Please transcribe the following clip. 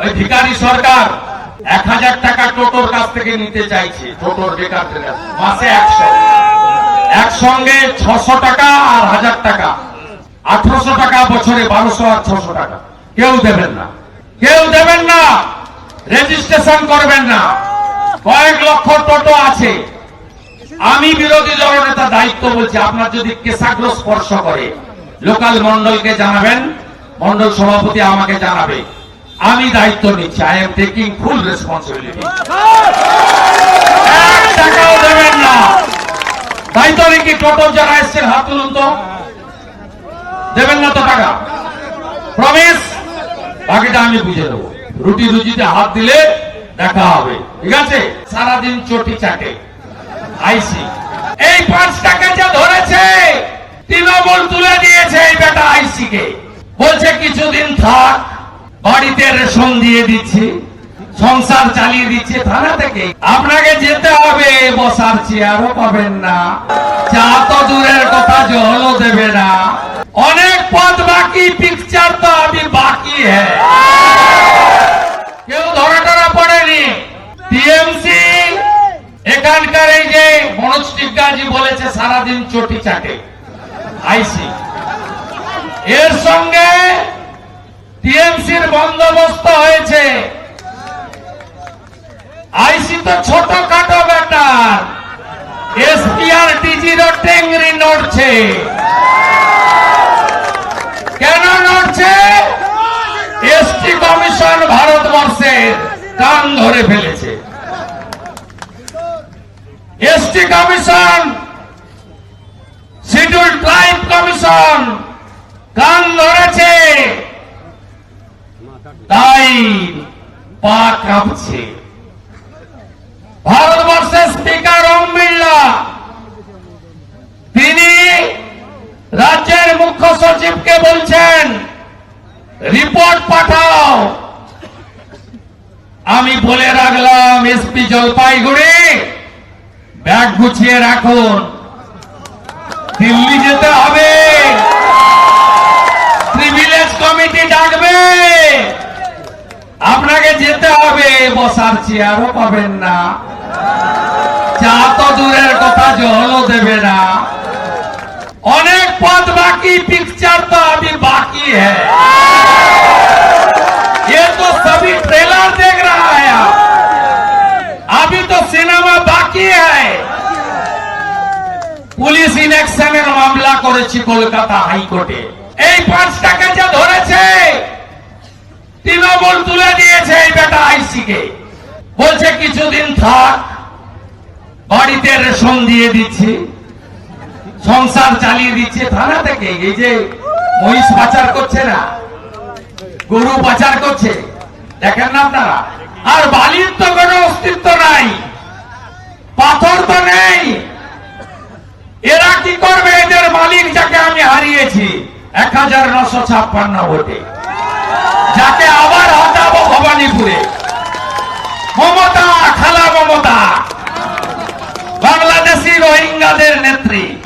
ওই ভিকারি সরকার এক হাজার টাকা টোটোর কাছ থেকে নিতে চাইছে, টোটোর বেকারদের মাসে একশো। একসঙ্গে ছশো টাকা আর হাজার টাকা। আঠারোশো টাকা বছরে, বারোশো আর ছশো টাকা। কেউ দেবেন না। কেউ দেবেন না। রেজিস্ট্রেশন করবেন না। কয়েক লক্ষ টোটো আছে। আমি বিরোধী দলনেতা দায়িত্ব বলছি, আপনার যদি কেশাগ্র স্পর্শ করে, লোকাল মন্ডলকে জানাবেন মন্ডল সভাপতি আমাকে জানাবে। আমি দায়িত্ব নিচ্ছি। I am taking full responsibility দায়িত্ব নাকি যারা এসছেন, হাত তুলুন তো। দেবেন না তো টাকা। প্রমিস বাকিটা আমি বুঝে দেবো রুটি রুজিতে হাত দিলে দেখা হবে। ঠিক আছে? সারাদিন চটি চাটে। আইসি। এই পাঁচ টাকা যা ধরেছে, তৃণমূল তুলে দিয়েছে এই বেটা আইসি কে বলছে, কিছুদিন থাক বাড়িতে রেশন দিয়ে দিচ্ছি, সংসার চালিয়ে দিচ্ছে, থানা থেকে। আপনাকে যেতে হবে, বসার চেয়ারও পাবেন না। চা তো দূরের কথা, জলও দেবে না। অনেক পথ বাকি পিকচার তো আমি বাকি হ্যাঁ। কেউ ধরা টরা পড়েনি। টিএমসি, এখানকার এই যে মনোজ টিগ্গাজি বলেছে, সারাদিন চটি চাটে। আইসি। এর সঙ্গে টিএমসির বন্দোবস্ত হয়েছে। আইসি তো ছোট খাটো ব্যাটার এসপিআর, টিজিরও টেংরি নড়ছে। কেন নড়ছে? এসটি কমিশন ভারতবর্ষের কান ধরে ফেলেছে। ST commission, schedule tribe commission কান ধরেছে তাই পা কাঁপছে। ভারতবর্ষের স্পিকার ওম বিড়লা, তিনি রাজ্যের মুখ্য সচিবকে বলছেন, রিপোর্ট পাঠাও। আমি বলে রাখলাম এসপি জলপাইগুড়ি, ব্যাগ গুছিয়ে রাখুন। দিল্লি যেতে হবে প্রিভিলেজ কমিটি ডাকবে আপনাকে যেতে হবে বসার চেয়ারও পাবেন না চা তো দূরের কথা জলও দেবে না অনেক পথ বাকি पिक्चर तो अभी बाकी है ये तो सभी ट्रेलर देख रहा है आप अभी तो सिनेमा बाकी है পুলিশ ইলেকশনের মামলা করেছি কলকাতা হাইকোর্টে এই পাঁচ টাকা যা ধরেছে তৃণমূল তুলে দিয়েছে এই বেটা আইসি কে বলছে, কিছুদিন থাক, বাড়িতে রেশন দিয়ে দিচ্ছি, সংসার চালিয়ে দিচ্ছে। থানা থেকে এই যে মহিষ পাচার করছে না, গরু পাচার করছে, দেখেন না আপনারা? আর বালির তো কোনো অস্তিত্ব নাই, পাথর তো নেই। এরা কি করবে? এদের মালিক যাকে আমি হারিয়েছি, এক হাজার নশো ছাপ্পান্ন ভোটে। যাকে আবার ভবানীপুরে। মমতা খালা মমতা। বাংলাদেশি রোহিঙ্গাদের নেত্রী।